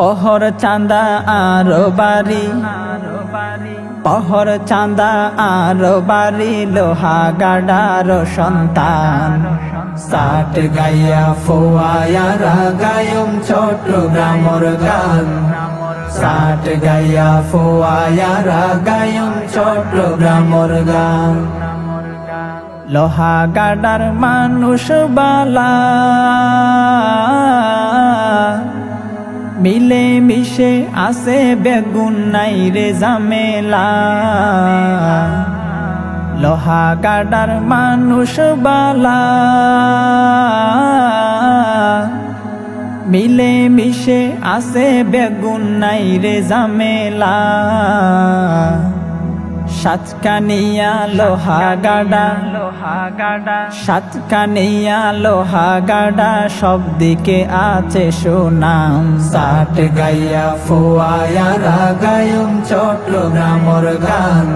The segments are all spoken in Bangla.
পহর চাঁদা আর বাড়ি। পহর চাঁদা আর বাড়ি, লোহা গাডার সন্তান। সাট গাইয়া ফোয়ায়ারা গায়ম ছোট গ্রামর গান। সাট গাইয়া ফোয়ায়ারা গায়ম ছোট গ্রামর গান। লোহা গাডার মানুষ বালা। মিশে আসে বেগুন নাই রে জামেলা লোহা কাটার মানুষ বালা। মিলে মিশে আসে বেগুন নাই রে জামেলা সাতকানিয়া লোহা গাডা। লোহা গাডা। সাতকানিয়া লোহা গাডা সব দিকে আছে সুনাম। সাট গাইয়া ফোয়ায়ারা গায়ম চট্টগ্রামর গান।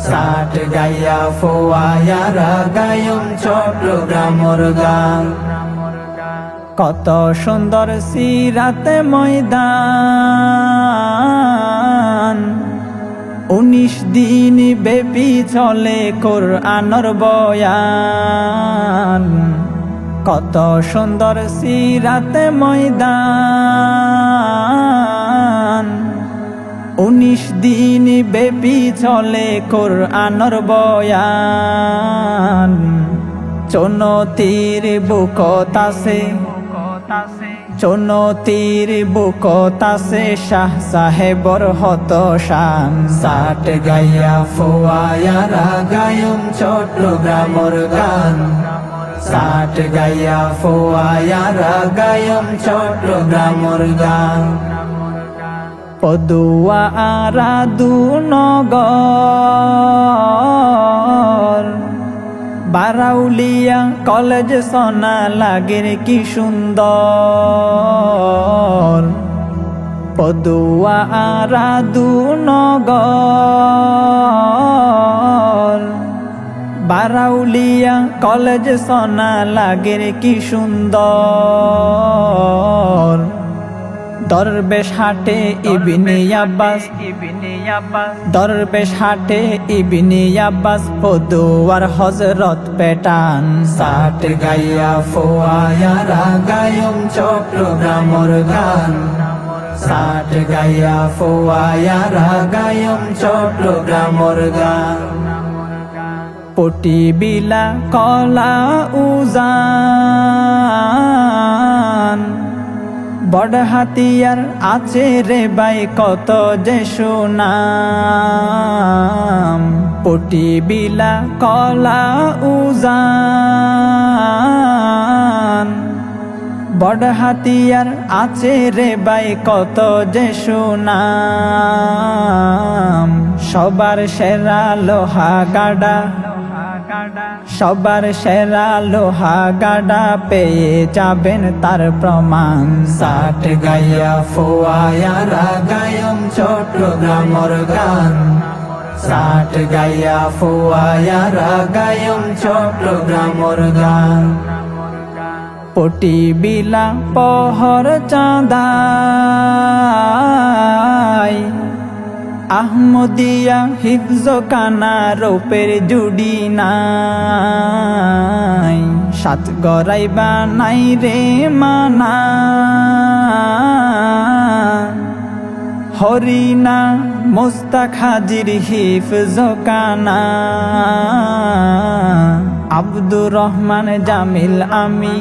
সাট গাইয়া ফোয়ায়ারা গায়ম চট্টগ্রামর গান। কত সুন্দর সিরাতে ময়দান। উনিশ দিন ব্যাপী চলে কোরআনর বয়ান। কত সুন্দর সিরাতে ময়দান। উনিশ দিন ব্যাপী চলে কোরআনর বয়ান। চনতির বুকতাসে চনতির বুকতাসে শাহ সাহেবর হত শান। সাট গাইয়া ফোয়ায়ারা গায়ম চট্টগ্রামর গান। সাট গাইয়া ফোয়ায়ারা গায়ম চট্টগ্রামর গান। পদুয়া আরা দু নগর। বারাউলিয়া কলেজ সোনা লাগের কি সুন্দর। পদুয়া দু নগর। বারাউলিয়া কলেজ সোনা লাগের কি সুন্দর। দরবেশ হাটে ইবিনি আব্বাস ইবিনি আব্বাস দরবেশ হাটে ইবিনি আব্বাস পদুয়ার হজরত পেটান। সাট গাইয়া ফোয়ায়ারা গায়ম চট্টগ্রামর গান। সাট গাইয়া ফোয়ায়ারা গায়ম চট্টগ্রামর গান। পটি বিলা কলা উজান। বড় হাতিয়ার আছে রে বাই কত যে সুনাম। পটি বিলা কলা উজান। বড় হাতিয়ার আছে রে বাই কত যে সুনাম। সবার সেরা লোহা গাডা সবার সেরা লোহা গাডা পেয়ে যাবেন তার প্রমাণ। সাট গাইয়া ফোয়ায়ারা গায়ম চট্টগ্রামর গান সাট গাইয়া ফোয়ায়ারা গায়ম চট্টগ্রামর গান পটি বিলা পহর চাঁদাই। আহমদিয়া হিফজ কানা রূপের জুড়ি নাই। সাত গড়াইবা নাই রে মানা। হরিনা মোস্তাক হাজির হিফজ কানা। আব্দুর রহমান জামিল আমি।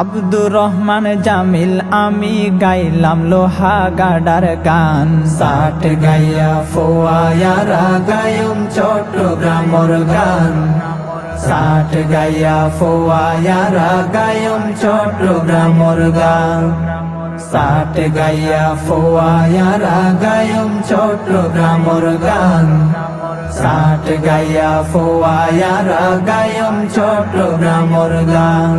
আব্দুর রহমান জামিল আমি। গাইলাম লোহা গাডার গান। সাট গাইয়া ফোয়ায়ারা গায়ম চট্টগ্রামর গান। সাট গাইয়া ফোয়ায়ারা গায়ম চট্টগ্রামর গান। সাট গাইয়া ফোয়ায়ারা গায়ম চট্টগ্রামর গান। সাট গাইয়া ফোয়ায়ারা গায়ম চট্টগ্রামর গান